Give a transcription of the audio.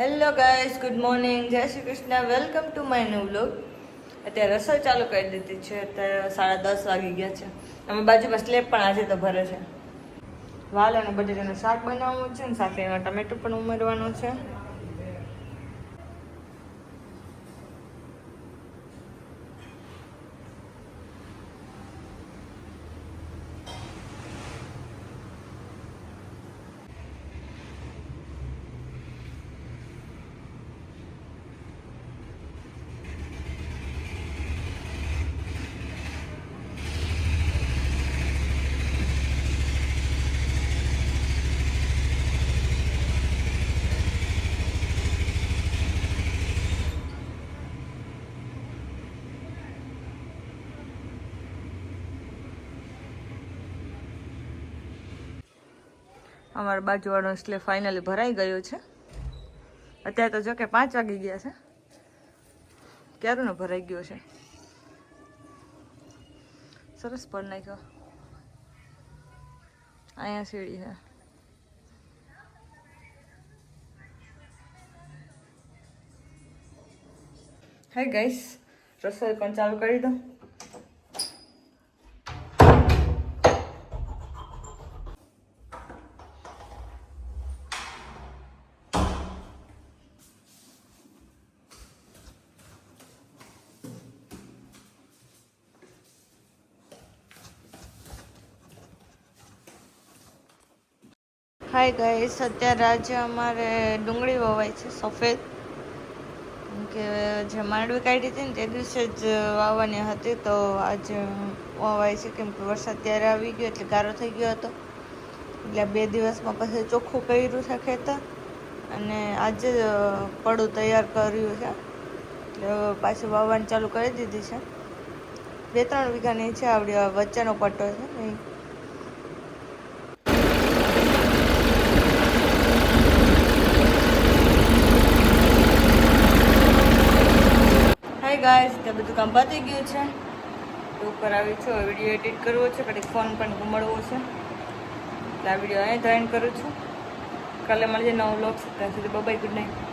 Hello guys good morning Jai Shri Krishna welcome to my new blog અત્યારે રસોઈ ચાલુ કરી દીધી છે. અત્યારે સાડા દસ વાગી ગયા છે. અમે બાજુમાં સ્લેબ પણ આજે તો ભરે છે. વાલ અને બટેટાનું શાક બનાવવાનું છે ને સાથે એમાં ટમેટું પણ ઉમેરવાનું છે. અમારા બાજુવાળો સ્લેબ ફાઇનલી ભરાઈ ગયો છે. અત્યારે તો જો કે પાંચ વાગી ગયા છે. ક્યારનો ભરાઈ ગયો છે? સરસ પર નાખ્યો. અહીંયા સીડી છે. હે ગાઈસ રસોઈ પણ ચાલુ કરી દો હાય ગાઈસ અત્યારે આજે અમારે ડુંગળી વવાય છે, સફેદ. કે જે માંડવી કાઢી હતી ને તે દિવસે જ વાવવાની હતી, તો આજે વવાય છે. કેમ કે વરસાદ ત્યારે આવી ગયો એટલે ગારો થઈ ગયો હતો. એટલે બે દિવસમાં પછી ચોખ્ખું કર્યું છે ખેતર. અને આજે પડું તૈયાર કર્યું છે. એટલે પાછું વાવવાની ચાલુ કરી દીધી છે. બે ત્રણ વીઘાની છે, આવડી, વચ્ચેનો પટ્ટો છે. એ ગાઈસ તે બધું કામ પતી ગયું છે. તો ઉપર આવી છું વીડિયો એડિટ કરવો છે કદાચ ફોન પણ ઘુમાડવો છે. એટલે આ વીડિયો અહીં જોઈન કરું છું. કાલે મળીએ નવો વ્લોગ ત્યાં સુધી બાય ગુડ નાઇટ